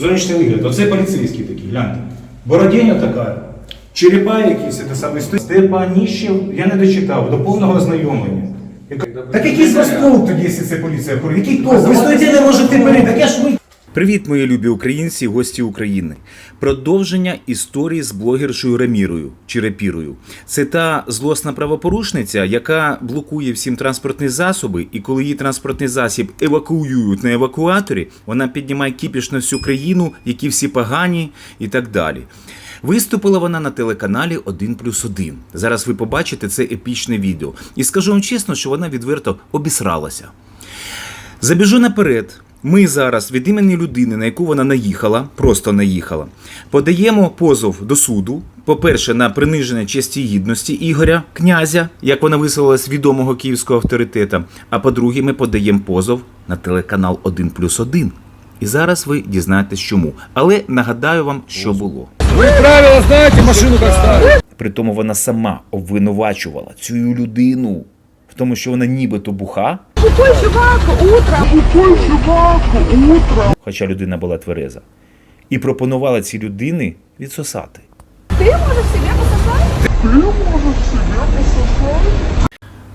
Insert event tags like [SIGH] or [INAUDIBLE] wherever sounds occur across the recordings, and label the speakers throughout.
Speaker 1: Зовнішній вигляд. Оце поліцейський такий, гляньте. Бородіння така. Черепа якісь, це саме Степаніщев, я не дочитав, до повного ознайомлення. Так який вас толк тоді, якщо це поліція? Який толк? Ви стоїте, не можете перейти, так я ж ви.
Speaker 2: Привіт, мої любі українці гості України. Продовження історії з блогершою Рамірою чи Рапірою. Це та злосна правопорушниця, яка блокує всім транспортні засоби, і коли її транспортний засіб евакуюють на евакуаторі, вона піднімає кіпіш на всю країну, які всі погані і так далі. Виступила вона на телеканалі 1 плюс 1. Зараз ви побачите це епічне відео. І скажу вам чесно, що вона відверто обісралася. Забіжу наперед. Ми зараз від імені людини, на яку вона наїхала, просто наїхала, подаємо позов до суду. По-перше, на приниження честі гідності Ігоря князя, як вона висловилась відомого київського авторитета. А по-друге, ми подаємо позов на телеканал 1 плюс 1. І зараз ви дізнаєтесь чому. Але нагадаю вам, що було.
Speaker 3: Вы правила знаете, машину как ставить?
Speaker 2: Притому вона сама обвинувачувала цю людину в тому, що вона нібито буха. Хоча людина була твереза. І пропонувала цій людині відсосати.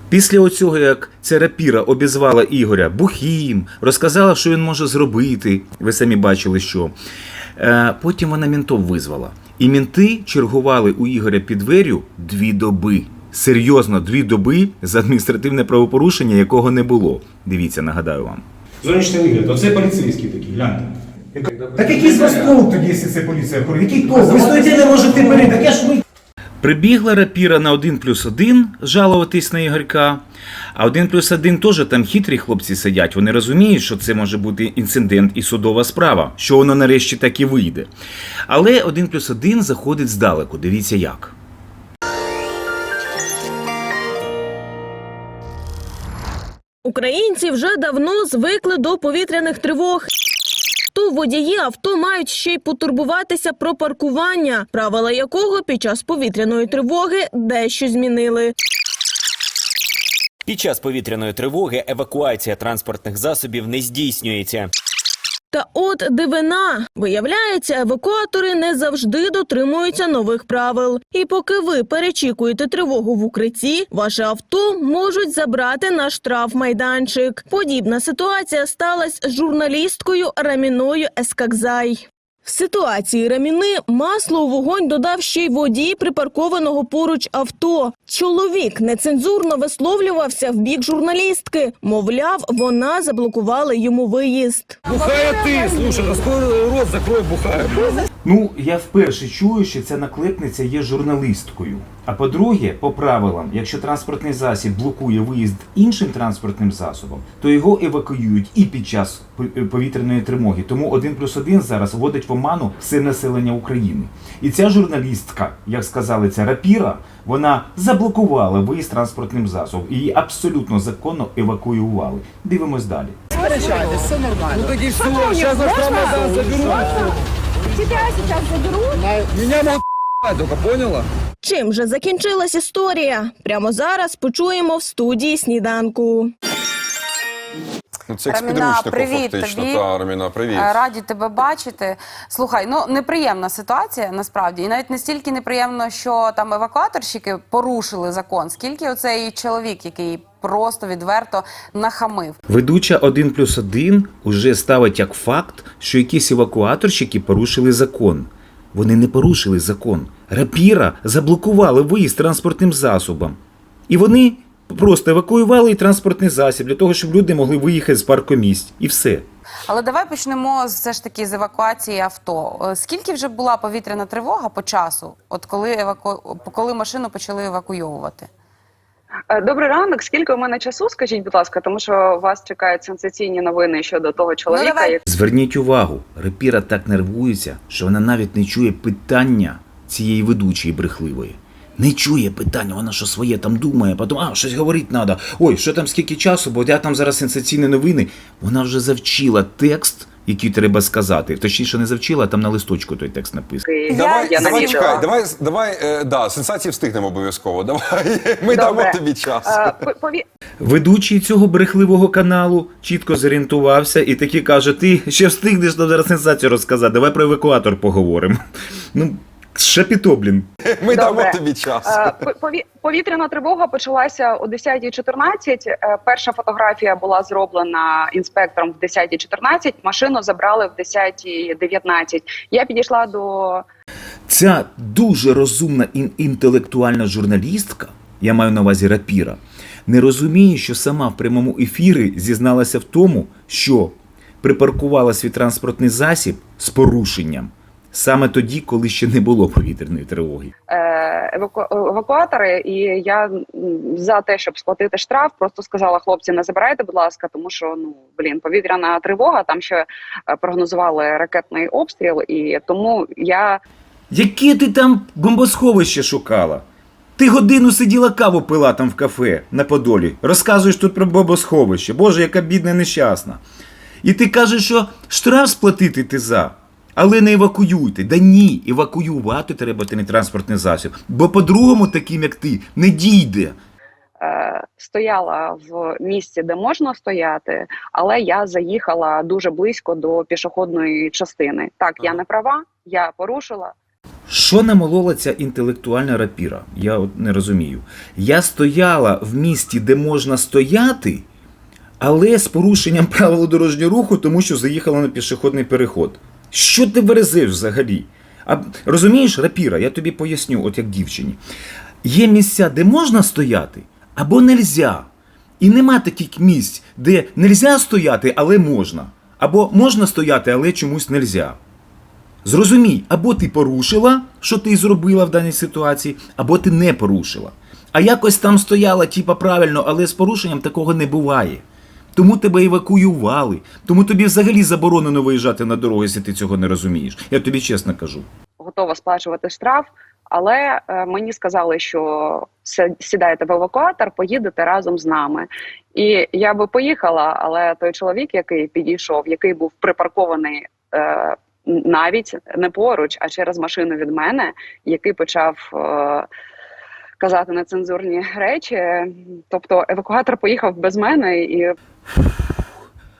Speaker 2: Після оцього, як ця рапіра обізвала Ігоря бухим, розказала, що він може зробити. Ви самі бачили, що. Е, потім вона ментов визвала. І мінти чергували у Ігоря під дверю дві доби. Серйозно, дві доби за адміністративне правопорушення, якого не було. Дивіться, нагадаю вам.
Speaker 1: Зовнішній вигляд. Оце поліцейський такий, гляньте. Так який з вас толк тоді, якщо це поліція? Говорю, Який толк? Ви стоїте, не можете перейти, так я ж ви.
Speaker 2: Прибігла рапіра на 1 плюс 1 жалуватись на Ігорька. А 1 плюс 1 теж там хитрі хлопці сидять. Вони розуміють, що це може бути інцидент і судова справа, що воно нарешті так і вийде. Але 1 плюс 1 заходить здалеку. Дивіться як.
Speaker 4: Українці вже давно звикли до повітряних тривог. То водії авто мають ще й потурбуватися про паркування, правила якого під час повітряної тривоги дещо змінили.
Speaker 5: Під час повітряної тривоги евакуація транспортних засобів не здійснюється.
Speaker 4: Та от дивина виявляється, евакуатори не завжди дотримуються нових правил. І поки ви перечікуєте тривогу в укритті, ваше авто можуть забрати на штрафмайданчик. Подібна ситуація сталася з журналісткою Раміною Ескакзай. В ситуації Раміни масло у вогонь додав ще й водій припаркованого поруч авто. Чоловік нецензурно висловлювався в бік журналістки. Мовляв, вона заблокувала йому виїзд.
Speaker 3: Бухая ты, слушай, раскрой рот, закрой, бухая.
Speaker 2: Ну, я вперше чую, що ця наклепниця є журналісткою. А по-друге, по правилам, якщо транспортний засіб блокує виїзд іншим транспортним засобом, то його евакуюють і під час повітряної тривоги. Тому 1 плюс 1 зараз вводить в оману все населення України. І ця журналістка, як сказали, ця рапіра, вона заблокувала виїзд транспортним засобом. І її абсолютно законно евакуювали. Дивимось далі.
Speaker 3: Ну таки все, сейчас наш Рамадан.
Speaker 6: Тебя сейчас заберут.
Speaker 3: Меня могут только поняла?
Speaker 4: Чим же закінчилась історія? Прямо зараз почуємо в студії сніданку.
Speaker 7: Ну, це
Speaker 8: Раміна,
Speaker 7: експідручнику
Speaker 8: привіт
Speaker 7: фактично.
Speaker 8: тобі.
Speaker 7: Та, Раміна, привіт.
Speaker 8: Е, Раді тебе бачити. Слухай, ну неприємна ситуація насправді, і навіть не стільки неприємно, що там евакуаторщики порушили закон, скільки оцей чоловік, який просто відверто нахамив.
Speaker 2: Ведуча 1 плюс 1 уже ставить як факт, що якісь евакуаторщики порушили закон. Вони не порушили закон. Рапіра заблокували виїзд транспортним засобом. І вони просто евакуювали і транспортний засіб для того, щоб люди могли виїхати з паркомісць. І все.
Speaker 8: Але давай почнемо з- все ж таки з евакуації авто. Е, Скільки вже була повітряна тривога по часу, от коли еваку... коли машину почали евакуйовувати?
Speaker 9: Е, Добрий ранок. Скільки у мене часу? Скажіть, будь ласка, тому що вас чекають сенсаційні новини щодо того чоловіка.
Speaker 8: давай.
Speaker 9: як-
Speaker 2: Зверніть увагу, рапіра так нервується, що вона навіть не чує питання цієї ведучої брехливої. Не чує питання, вона що своє там думає, потім, а, щось говорити треба. Ой, що там скільки часу, бо я там зараз сенсаційні новини. Вона вже завчила текст які треба сказати. Точніше, не завчила, а там на листочку той текст написаний.
Speaker 7: Давай,
Speaker 9: я
Speaker 7: давай чекай, давай, давай, е, да, сенсації встигнемо обов'язково. Давай, [LAUGHS] ми дамо тобі час.
Speaker 9: Е, по- пові-
Speaker 2: Ведучий цього брехливого каналу чітко зорієнтувався і таки каже: Ти ще встигнеш нам зараз сенсацію розказати, давай про евакуатор поговоримо. Ну, шапіто, блін. [LAUGHS]
Speaker 7: Ми дамо тобі час.
Speaker 9: Е, пові- Повітряна тривога почалася о 10.14. Е, Перша фотографія була зроблена інспектором в 10.14. Машину забрали в 10.19. Я підійшла до
Speaker 2: Ця дуже розумна і інтелектуальна журналістка, я маю на увазі рапіра, не розуміє, що сама в прямому ефірі зізналася в тому, що припаркувала свій транспортний засіб з порушенням саме тоді, коли ще не було повітряної тривоги.
Speaker 9: е, евакуатори, і я за те, щоб сплатити штраф, просто сказала хлопці, не забирайте, будь ласка, тому що ну блін, повітряна тривога. Там ще е, прогнозували ракетний обстріл, і тому я
Speaker 2: Яке ти там бомбосховище шукала? Ти годину сиділа каву пила там в кафе на Подолі. Розказуєш тут про бомбосховище. Боже, яка бідна нещасна. І ти кажеш, що штраф сплатити ти за, але не евакуюйте. Да ні, евакуювати треба ти не транспортний засіб. Бо по-другому, таким як ти, не дійде.
Speaker 9: е, стояла в місці, де можна стояти, але я заїхала дуже близько до пішохідної частини. Так, я не права, я порушила.
Speaker 2: Що намолола ця інтелектуальна рапіра? Я от не розумію. Я стояла в місті, де можна стояти, але з порушенням правил дорожнього руху, тому що заїхала на пішохідний переход. Що ти верезиш взагалі? А розумієш, рапіра, я тобі поясню, от як дівчині. Є місця, де можна стояти, або нельзя. І нема таких місць, де нельзя стояти, але можна. Або можна стояти, але чомусь нельзя. Зрозумій, або ти порушила, що ти зробила в даній ситуації, або ти не порушила. А якось там стояла, типа правильно, але з порушенням такого не буває. Тому тебе евакуювали, тому тобі взагалі заборонено виїжджати на дорогу, якщо ти цього не розумієш. Я тобі чесно кажу.
Speaker 9: готова сплачувати штраф, але е, мені сказали, що сідаєте в евакуатор, поїдете разом з нами. І я би поїхала, але той чоловік, який підійшов, який був припаркований. Е, навіть не поруч, а через машину від мене, який почав е, казати нецензурні речі. Тобто евакуатор поїхав без мене, і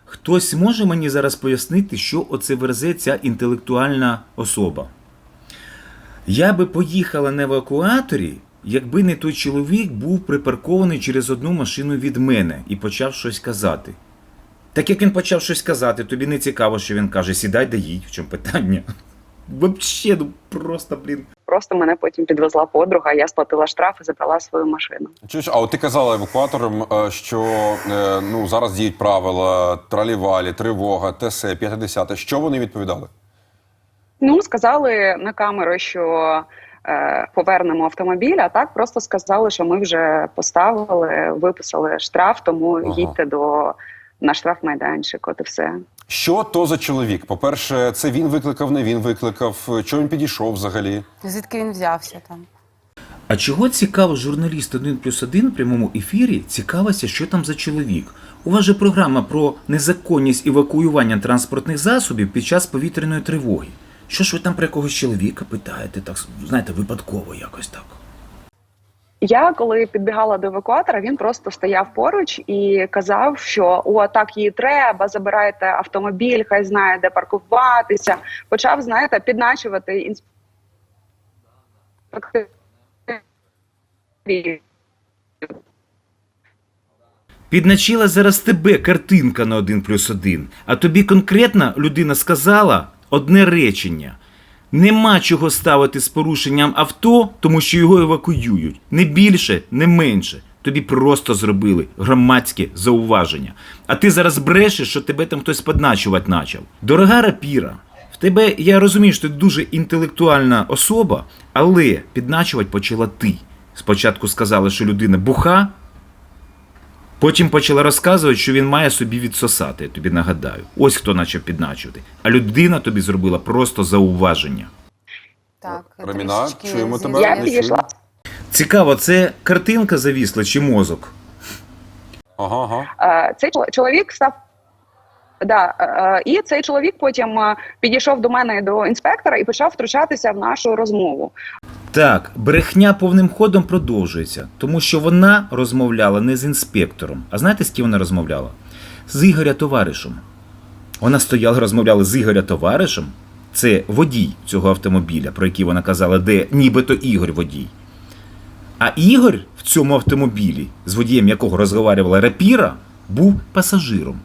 Speaker 2: Хтось може мені зараз пояснити, що оце верзе ця інтелектуальна особа? Я би поїхала на евакуаторі, якби не той чоловік був припаркований через одну машину від мене і почав щось казати. Так як він почав щось казати, тобі не цікаво, що він каже, сідай да їдь, в чому питання. Вообще, ну просто, блін.
Speaker 9: просто мене потім підвезла подруга. Я сплатила штраф і забрала свою машину.
Speaker 7: Чуєш, а от ти казала евакуаторам, е, що е, ну зараз діють правила тралівалі, тривога, ТС, 50. Що вони відповідали?
Speaker 9: Ну, сказали на камеру, що е, повернемо автомобіль, а так просто сказали, що ми вже поставили, виписали штраф, тому
Speaker 7: Ага.
Speaker 9: їдьте до на штрафмайданчик. От і все.
Speaker 7: Що то за чоловік? По-перше, це він викликав, не він викликав. Чого він підійшов взагалі?
Speaker 8: Звідки він взявся там?
Speaker 2: А чого цікаво журналіст 1 плюс 1 в прямому ефірі цікавиться, що там за чоловік? У вас же програма про незаконність евакуювання транспортних засобів під час повітряної тривоги. Що ж ви там про якогось чоловіка питаєте, так знаєте, випадково якось так.
Speaker 9: Я коли підбігала до евакуатора, він просто стояв поруч і казав, що о, так їй треба, забирайте автомобіль, хай знає, де паркуватися. Почав, знаєте, підначувати інспекторів.
Speaker 2: Підначила зараз тебе картинка на 1 плюс 1, а тобі конкретна людина сказала одне речення. Нема чого ставити з порушенням авто, тому що його евакуюють. Не більше, не менше. Тобі просто зробили громадське зауваження. А ти зараз брешеш, що тебе там хтось подначувати почав. Дорога рапіра, в тебе я розумію, що ти дуже інтелектуальна особа, але підначувати почала ти. Спочатку сказала, що людина буха, Потім почала розказувати, що він має собі відсосати, я тобі нагадаю. Ось хто почав підначувати. А людина тобі зробила просто зауваження.
Speaker 8: Так, трішечки
Speaker 7: чуємо тебе?
Speaker 9: Я
Speaker 7: не
Speaker 9: підійшла.
Speaker 2: Цікаво, це картинка завісла чи мозок?
Speaker 7: Ага, ага.
Speaker 9: Е, Цей чол- чоловік став Да, е, е, і цей чоловік потім е, підійшов до мене до інспектора і почав втручатися в нашу розмову.
Speaker 2: Так, брехня повним ходом продовжується, тому що вона розмовляла не з інспектором. А знаєте, з ким вона розмовляла? З Ігоря товаришем. Вона стояла, розмовляла з Ігоря товаришем. Це водій цього автомобіля, про який вона казала, де нібито Ігор водій. А Ігор в цьому автомобілі, з водієм якого розмовляла рапіра, був пасажиром.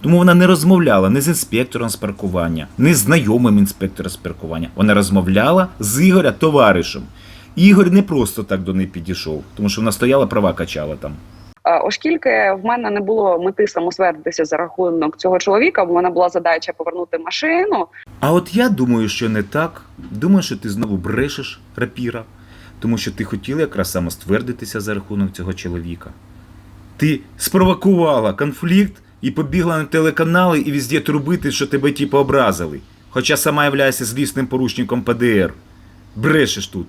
Speaker 2: Тому вона не розмовляла ні з інспектором з паркування, ні з знайомим інспектором з паркування. Вона розмовляла з Ігоря товаришем. Ігор не просто так до неї підійшов, тому що вона стояла, права качала там.
Speaker 9: Оскільки в мене не було мети самосвердитися за рахунок цього чоловіка, в мене була задача повернути машину.
Speaker 2: А от я думаю, що не так. Думаю, що ти знову брешеш, рапіра, тому що ти хотіла якраз самоствердитися за рахунок цього чоловіка. Ти спровокувала конфлікт і побігла на телеканали і везде трубити, що тебе типу образили. Хоча сама являєшся злісним порушником ПДР. Брешеш тут.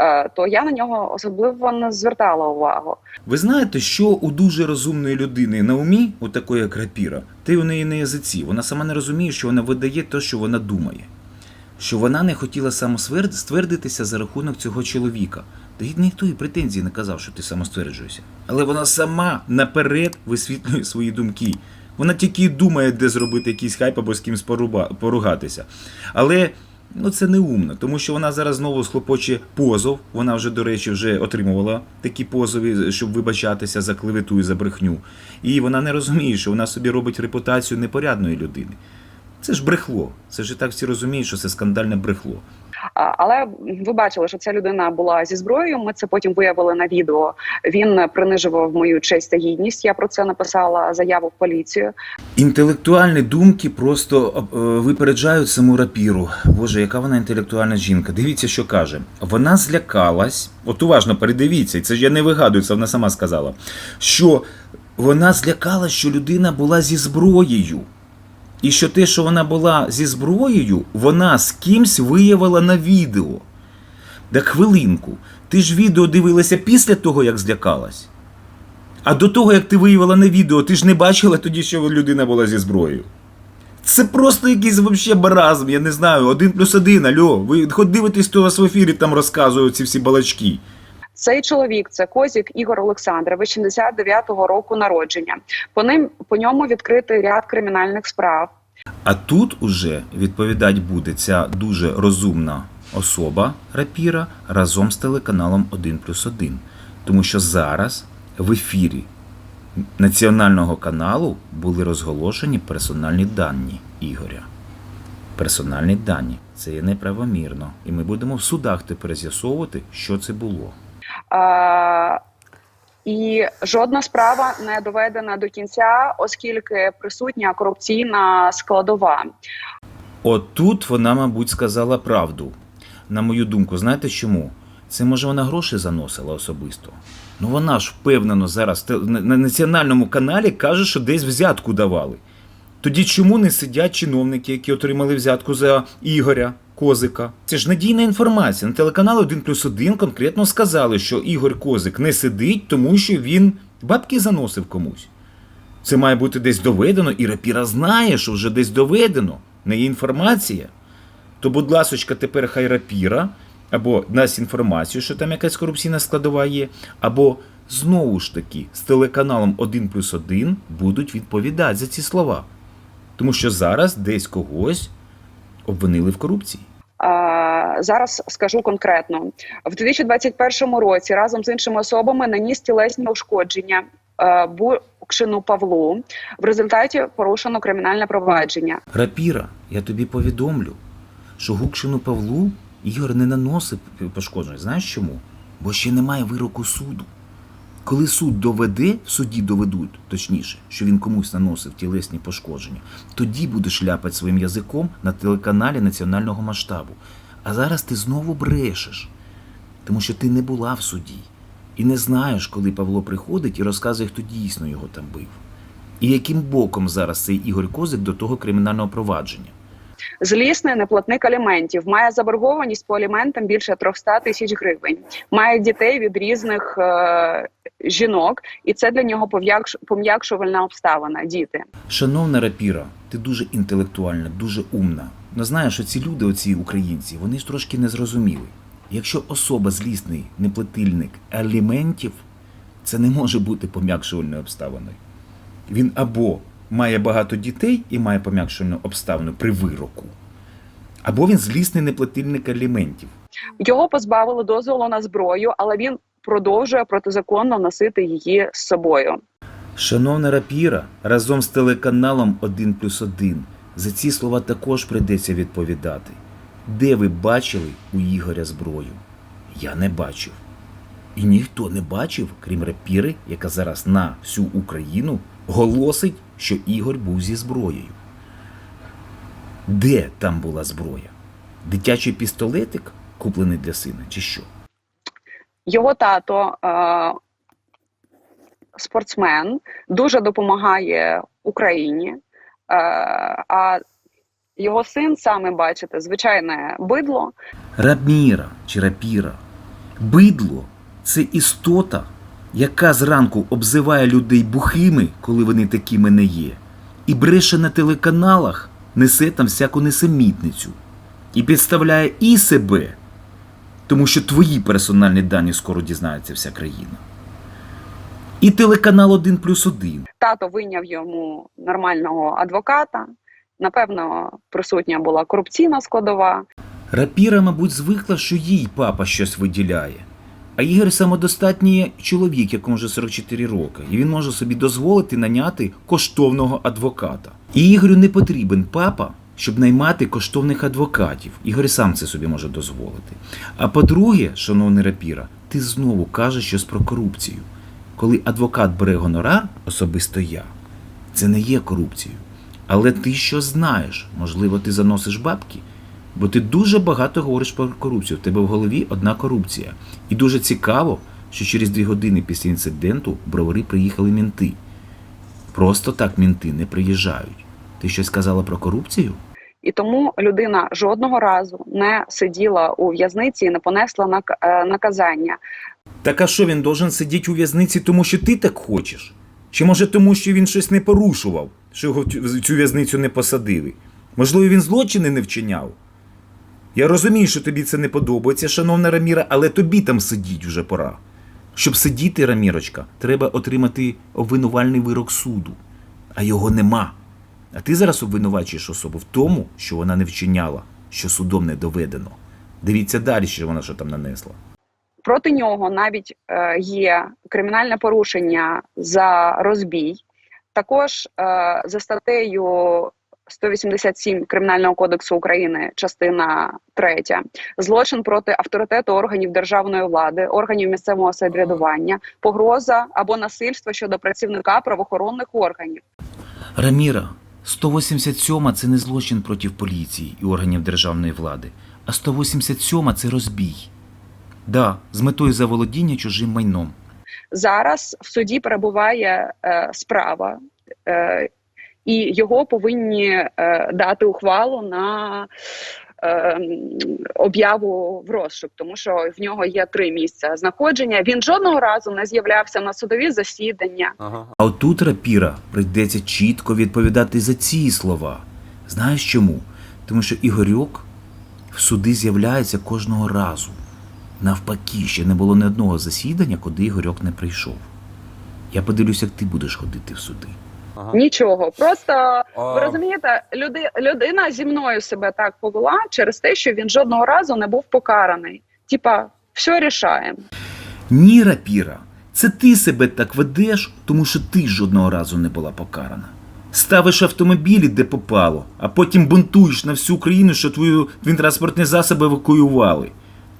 Speaker 9: е, То я на нього особливо не звертала увагу.
Speaker 2: Ви знаєте, що у дуже розумної людини на умі, у такої як рапіра, й у неї на язиці. Вона сама не розуміє, що вона видає те, що вона думає. Що вона не хотіла самоствердитися за рахунок цього чоловіка. Та ніхто і претензій не казав, що ти самостверджуєшся. Але вона сама наперед висвітлює свої думки. Вона тільки й думає, де зробити якийсь хайп або з поруба- поругатися. Але ну, це не умно, тому що вона зараз знову схлопоче позов. Вона вже, до речі, вже отримувала такі позови, щоб вибачатися за клевету і за брехню. І вона не розуміє, що вона собі робить репутацію непорядної людини. Це ж брехло. Це ж і так всі розуміють, що це скандальне брехло.
Speaker 9: Але ви бачили, що ця людина була зі зброєю. Ми це потім виявили на відео. Він принижував мою честь та гідність. Я про це написала заяву в поліцію.
Speaker 2: Інтелектуальні думки просто е, випереджають саму рапіру. Боже, яка вона інтелектуальна жінка. Дивіться, що каже. Вона злякалась. От уважно передивіться, це ж я не вигадую, це вона сама сказала. Що вона злякалась, що людина була зі зброєю. І що те, що вона була зі зброєю, вона з кимсь виявила на відео. Так хвилинку, ти ж відео дивилася після того, як злякалась. А до того, як ти виявила на відео, ти ж не бачила тоді, що людина була зі зброєю. Це просто якийсь вообще баразм, я не знаю, один плюс один, альо. Ви хоч дивитесь, хто вас в ефірі там розказує ці всі балачки.
Speaker 9: Цей чоловік це Козік Ігор Олександрович, 79-го року народження. По ним по ньому відкритий ряд кримінальних справ.
Speaker 2: А тут уже відповідати буде ця дуже розумна особа рапіра разом з телеканалом 1 плюс 1. Тому що зараз в ефірі національного каналу були розголошені персональні дані Ігоря. Персональні дані. Це є неправомірно. І ми будемо в судах тепер з'ясовувати, що це було.
Speaker 9: І жодна справа не доведена до кінця, оскільки присутня корупційна складова.
Speaker 2: От тут вона, мабуть, сказала правду. На мою думку, знаєте чому? Це може вона гроші заносила особисто. Ну вона ж впевнено зараз на національному каналі каже, що десь взятку давали. Тоді чому не сидять чиновники, які отримали взятку за Ігоря Козика? Це ж надійна інформація. На телеканалі 1 плюс 1 конкретно сказали, що Ігор Козик не сидить, тому що він бабки заносив комусь. Це має бути десь доведено, і рапіра знає, що вже десь доведено. Не є інформація. То, будь ласочка, тепер хай рапіра або дасть інформацію, що там якась корупційна складова є, або знову ж таки з телеканалом 1 плюс 1 будуть відповідати за ці слова. Тому що зараз десь когось обвинили в корупції.
Speaker 9: Зараз скажу конкретно: в 2021 році разом з іншими особами наніс тілесні ушкодження е, Букшину Павлу. В результаті порушено кримінальне провадження.
Speaker 2: Рапіра, я тобі повідомлю, що Гукшину Павлу Ігор не наносив пошкоджень. Знаєш чому? Бо ще немає вироку суду. Коли суд доведе, в суді доведуть, точніше, що він комусь наносив тілесні пошкодження, тоді будеш ляпати своїм язиком на телеканалі національного масштабу. А зараз ти знову брешеш, тому що ти не була в суді і не знаєш, коли Павло приходить і розказує, хто дійсно його там бив. І яким боком зараз цей Ігор Козик до того кримінального провадження.
Speaker 9: Злісний неплатник аліментів, має заборгованість по аліментам більше 300 тисяч гривень, має дітей від різних е, жінок, і це для нього пом'якшувальна обставина. Діти.
Speaker 2: Шановна рапіра, ти дуже інтелектуальна, дуже умна. Но знаєш, оці люди, оці українці, вони ж трошки не зрозуміли. Якщо особа злісний неплатильник аліментів, це не може бути пом'якшувальною обставиною. Він або має багато дітей і має пом'якшувальну обставину при вироку, або він злісний неплатильник аліментів.
Speaker 9: Його позбавили дозволу на зброю, але він продовжує протизаконно носити її з собою.
Speaker 2: Шановна рапіра, разом з телеканалом 1 плюс 1 за ці слова також прийдеться відповідати. Де ви бачили у Ігоря зброю? Я не бачив. І ніхто не бачив, крім рапіри, яка зараз на всю Україну голосить, що Ігор був зі зброєю. Де там була зброя? Дитячий пістолетик, куплений для сина, чи що?
Speaker 9: Його тато е, спортсмен, дуже допомагає Україні. Е, а його син, саме бачите, звичайне бидло.
Speaker 2: Рабміра чи рапіра. Бидло це істота, яка зранку обзиває людей бухими, коли вони такими не є, і бреше на телеканалах, несе там всяку несемітницю і підставляє і себе, тому що твої персональні дані скоро дізнається вся країна. І телеканал 1 плюс 1.
Speaker 9: Тато вийняв йому нормального адвоката. Напевно, присутня була корупційна складова.
Speaker 2: Рапіра, мабуть, звикла, що їй папа щось виділяє. А Ігор самодостатній чоловік, якому вже 44 роки, і він може собі дозволити наняти коштовного адвоката. І Ігорю не потрібен папа, щоб наймати коштовних адвокатів. Ігор сам це собі може дозволити. А по-друге, шановний рапіра, ти знову кажеш щось про корупцію. Коли адвокат бере гонорар, особисто я, це не є корупцією. Але ти що знаєш? Можливо, ти заносиш бабки? Бо ти дуже багато говориш про корупцію. В тебе в голові одна корупція. І дуже цікаво, що через дві години після інциденту в бровари приїхали мінти. Просто так мінти не приїжджають. Ти щось сказала про корупцію?
Speaker 9: І тому людина жодного разу не сиділа у в'язниці і не понесла нак- е, наказання.
Speaker 2: Так а що він должен сидіти у в'язниці, тому що ти так хочеш? Чи може тому, що він щось не порушував, що його в цю в'язницю не посадили? Можливо, він злочини не вчиняв? Я розумію, що тобі це не подобається, шановна Раміра, але тобі там сидіть вже пора. Щоб сидіти, Рамірочка, треба отримати обвинувальний вирок суду, а його нема. А ти зараз обвинувачуєш особу в тому, що вона не вчиняла, що судом не доведено. Дивіться далі, що вона що там нанесла.
Speaker 9: Проти нього навіть е, є кримінальне порушення за розбій. Також е, за статтею 187 Кримінального кодексу України, частина 3, злочин проти авторитету органів державної влади, органів місцевого самоврядування, погроза або насильство щодо працівника правоохоронних органів.
Speaker 2: Раміра, 187 це не злочин проти поліції і органів державної влади, а 187 це розбій. Да, з метою заволодіння чужим майном.
Speaker 9: Зараз в суді перебуває е, справа, е, і його повинні е, дати ухвалу на е, об'яву в розшук, тому що в нього є три місця знаходження. Він жодного разу не з'являвся на судові засідання.
Speaker 7: Ага.
Speaker 2: А отут рапіра прийдеться чітко відповідати за ці слова. Знаєш чому? Тому що Ігорьок в суди з'являється кожного разу. Навпаки, ще не було ні одного засідання, куди Ігорьок не прийшов. Я подивлюсь, як ти будеш ходити в суди.
Speaker 9: Нічого, просто
Speaker 7: А-
Speaker 9: ви розумієте, люди, людина зі мною себе так повела через те, що він жодного разу не був покараний. Типа, все рішаємо.
Speaker 2: Ні, рапіра, це ти себе так ведеш, тому що ти жодного разу не була покарана. Ставиш автомобілі, де попало, а потім бунтуєш на всю Україну, що твою твій транспортні засоби евакуювали.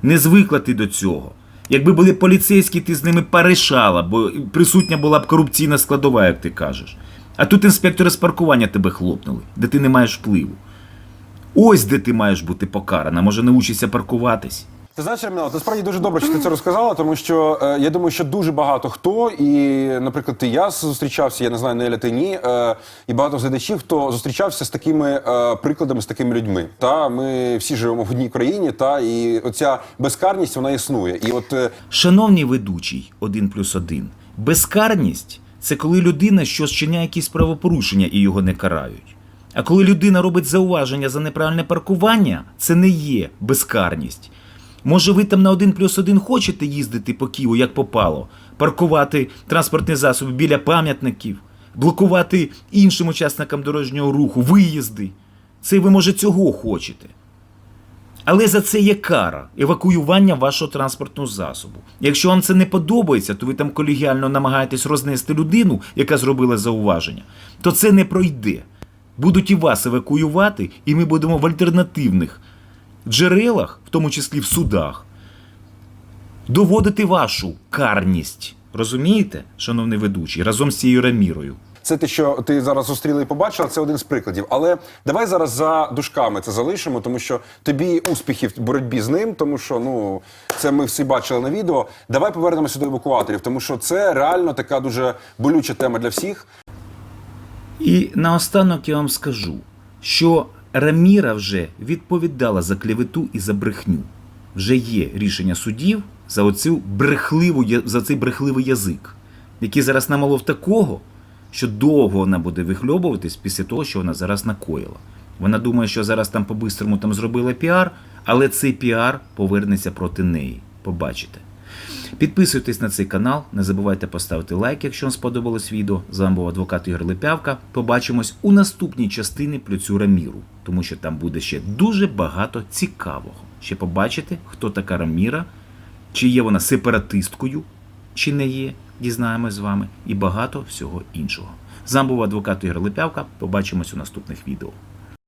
Speaker 2: Не звикла ти до цього. Якби були поліцейські, ти з ними порішала, бо присутня була б корупційна складова, як ти кажеш. А тут інспектори з паркування тебе хлопнули, де ти не маєш впливу. Ось де ти маєш бути покарана, може научишся паркуватись.
Speaker 7: Ти знаєш, Реміна, насправді дуже добре, що ти це розказала, тому що е, я думаю, що дуже багато хто, і, наприклад, і я зустрічався, я не знаю, Неля, ти ні, е, і багато глядачів, хто зустрічався з такими е, прикладами, з такими людьми. Та ми всі живемо в одній країні, та і оця безкарність вона існує. І от е,
Speaker 2: Шановний ведучий, один плюс один, безкарність це коли людина що зчиняє якісь правопорушення і його не карають. А коли людина робить зауваження за неправильне паркування, це не є безкарність. Може, ви там на один плюс один хочете їздити по Києву, як попало, паркувати транспортні засоби біля пам'ятників, блокувати іншим учасникам дорожнього руху, виїзди. Це ви, може, цього хочете. Але за це є кара евакуювання вашого транспортного засобу. Якщо вам це не подобається, то ви там колегіально намагаєтесь рознести людину, яка зробила зауваження, то це не пройде. Будуть і вас евакуювати, і ми будемо в альтернативних джерелах, в тому числі в судах, доводити вашу карність. Розумієте, шановний ведучий, разом з цією рамірою.
Speaker 7: Це те, що ти зараз зустріла і побачила, це один з прикладів. Але давай зараз за дужками це залишимо, тому що тобі успіхів в боротьбі з ним, тому що ну це ми всі бачили на відео. Давай повернемося до евакуаторів, тому що це реально така дуже болюча тема для всіх.
Speaker 2: І наостанок я вам скажу, що Раміра вже відповідала за клевету і за брехню. Вже є рішення судів за оцю брехливу за цей брехливий язик, який зараз намалов такого, що довго вона буде вихльобуватись після того, що вона зараз накоїла. Вона думає, що зараз там по-бистрому там зробила піар, але цей піар повернеться проти неї. Побачите. Підписуйтесь на цей канал, не забувайте поставити лайк, якщо вам сподобалось відео. З вами був адвокат Ігор Липявка. Побачимось у наступній частині Плюцюра Міру, тому що там буде ще дуже багато цікавого. Ще побачите, хто така Раміра, чи є вона сепаратисткою, чи не є. Дізнаємось з вами і багато всього іншого. З вами був адвокат Ігор Липявка. Побачимось у наступних відео.